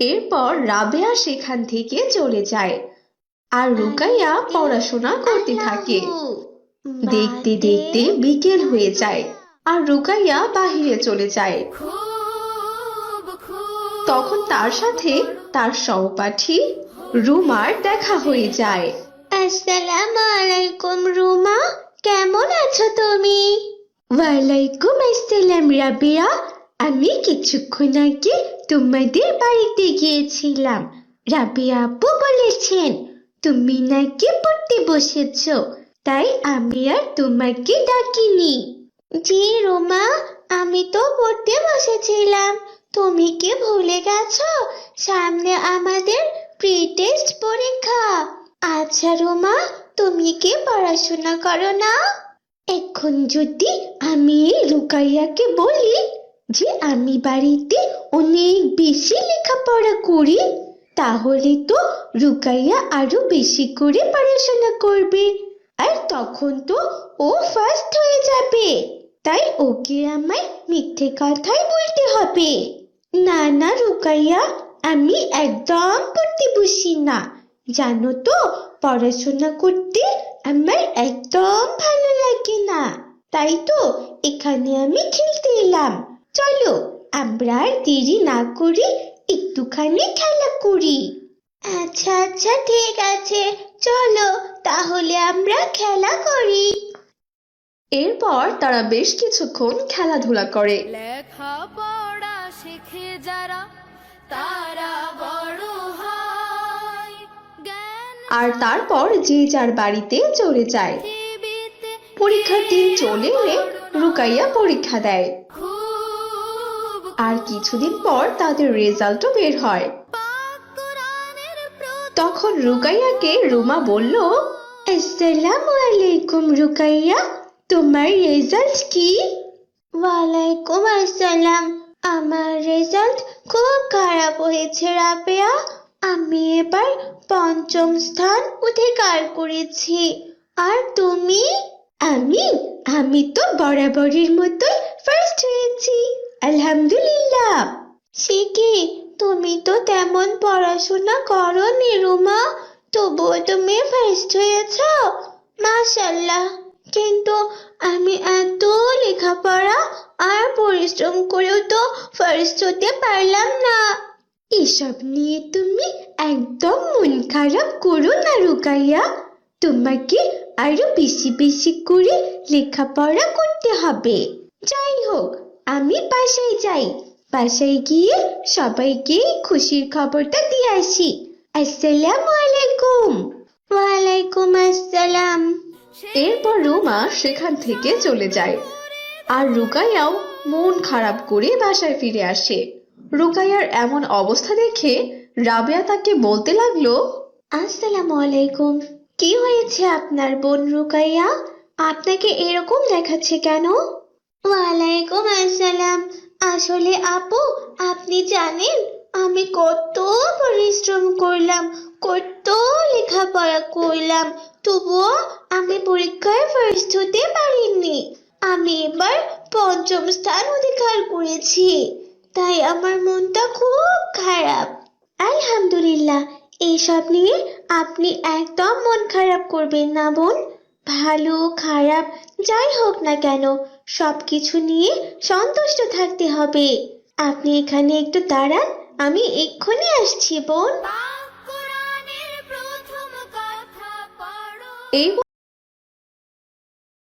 এরপর রাবেয়া সেখান থেকে চলে যায় আর রুকাইয়া পড়াশোনা করতে থাকে। দেখতে দেখতে বিকেল হয়ে যায় আর রুকাইয়া বাহিরে চলে যায়। তখন তার সাথে তার সহপাঠী রুমার দেখা হয়ে যায়। আসসালামু আলাইকুম রুমা কেমন আছো তুমি? ওয়ালাইকুম আসসালাম রাবিয়া আমি কিছুক্ষণ আগে তোমাদের বাড়িতে গিয়েছিলাম। রাবিয়া আপু বলেছেন, তুমি নাকি পড়তে বসেছ, তাই আমি আর তোমাকে ডাকিনি। জি রোমা, আমি তো পড়তে বসেছিলাম। তুমি কি ভুলে গেছো? সামনে আমাদের প্রি টেস্ট পরীক্ষা। আচ্ছা রোমা, তুমি কি পড়াশোনা করো না? এখন যদি আমি এই রুকাইয়াকে বলি যে আমি বাড়িতে অনেক বেশি লেখাপড়া করি, তাহলে তো রুকাইয়া আরও বেশি করে পড়াশোনা করবে। আর তখন তো ও ফার্স্ট হয়ে যাবে। তাই ওকে আমায় মিথ্যে কথাই বলতে হবে। না না রুকাইয়া, আমি একদম পড়তে বসি না। জানো তো, পড়াশোনা করতে আমার একদম ভালো লাগে না। তাই তো এখানে আমি খেলতে এলাম। চলো আমরা আর দেরি না করে একটুখানি খেলা করি। আচ্ছা আচ্ছা ঠিক আছে। চলো তাহলে আমরা খেলা করি। এরপর তারা বেশ কিছুক্ষণ খেলাধুলা করে। লেখাপড়া শিখে যারা তারা বড় হয়। আর তারপর যে যার বাড়িতে চলে যায়। পরীক্ষার দিন চলে এলে রুকাইয়া পরীক্ষা দেয়। আর কিছুদিন পর তাদের রেজাল্টও বের হয়। তখন রুকাইয়াকে রুমা বলল আসসালামু আলাইকুম রুকাইয়া তোমার রেজাল্ট কি? ওয়ালাইকুম আসসালাম। আমার রেজাল্ট খুব খারাপ হয়েছে রাবেয়া। আমি এবার পঞ্চম স্থান অধিকার করেছি। আর তুমি? আমি? আমি তো বরাবরের মতোই ফার্স্ট হয়েছি। আলহামদুলিল্লাহ। সে তুমি তো তেমন পড়াশোনা করো রুমা। তবুও তুমি ফার্স্ট হয়েছ? মাশাল্লাহ কিন্তু আমি এত লেখাপড়া আর পরিশ্রম করেও তো ফার্স্ট হতে পারলাম না। এসব নিয়ে তুমি একদম মন খারাপ করো না, রুকাইয়া। তোমাকে আরও বেশি বেশি করে লেখাপড়া করতে হবে। যাই হোক, আমি বাসায় যাই। বাসায় গিয়ে সবাইকে খুশির খবরটা দিয়ে আসি। আসসালামু আলাইকুম। ওয়ালাইকুম আসসালাম। এরপর রুমা সেখান থেকে চলে যায়। আর রুকাইয়াও মন খারাপ করে বাসায় ফিরে আসে। রুকাইয়ার এমন অবস্থা দেখে রাবেয়া তাকে বলতে লাগল আসসালামু আলাইকুম। কি হয়েছে আপনার বোন রুকাইয়া? আপনাকে এরকম দেখাচ্ছে কেন? ওয়ালাইকুম আসসালাম। আসলে আপু, আপনি জানেন, আমি কত পরিশ্রম করলাম, কত লেখাপড়া করলাম, তবুও আমি পরীক্ষায় ফার্স্ট হতে পারিনি। আমি এবার পঞ্চম স্থান অধিকার করেছি, তাই আমার মনটা খুব খারাপ। আলহামদুলিল্লাহ এইসব নিয়ে আপনি একদম মন খারাপ করবেন না বোন। ভালো, খারাপ, যাই হোক না কেন সবকিছু নিয়ে সন্তুষ্ট থাকতে হবে। আপনি এখানে একটু দাঁড়ান আমি এক্ষুনি আসছি বোন। পাক কোরআনের প্রথম কথা পড়ো। এই